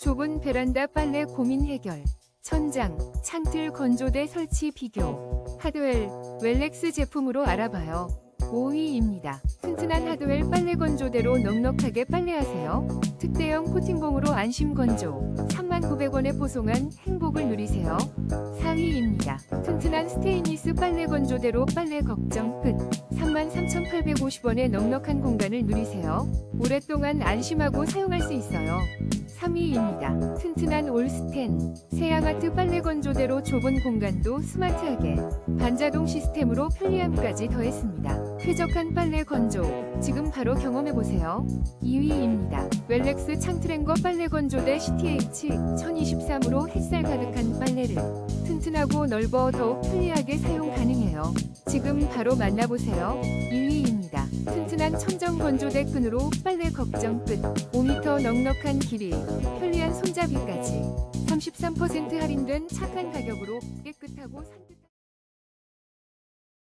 좁은 베란다 빨래 고민 해결. 천장, 창틀 건조대 설치 비교. 하드웰, 웰렉스 제품으로 알아봐요. 5위입니다. 튼튼한 하드웰 빨래 건조대로 넉넉하게 빨래하세요. 특대형 코팅봉으로 안심 건조. 39,900원에 보송한 행복을 누리세요. 4위입니다. 튼튼한 스테인리스 빨래 건조대로 빨래 걱정 끝. 33,850원에 넉넉한 공간을 누리세요. 오랫동안 안심하고 사용할 수 있어요. 3위입니다. 튼튼한 올스텐. 세양아트 빨래 건조대로 좁은 공간도 스마트하게. 반자동 시스템으로 편리함까지 더했습니다. 쾌적한 빨래 건조. 지금 바로 경험해보세요. 2위입니다. 웰렉스 창트랭거 빨래 건조대 CTH 1023으로 햇살 가득한 빨래를 튼튼하고 넓어 더욱 편리하게 사용 지금 바로 만나보세요. 1위입니다. 튼튼한 천정 건조대 끈으로 빨래 걱정 끝. 5m 넉넉한 길이, 편리한 손잡이까지. 33% 할인된 착한 가격으로 깨끗하고 산뜻한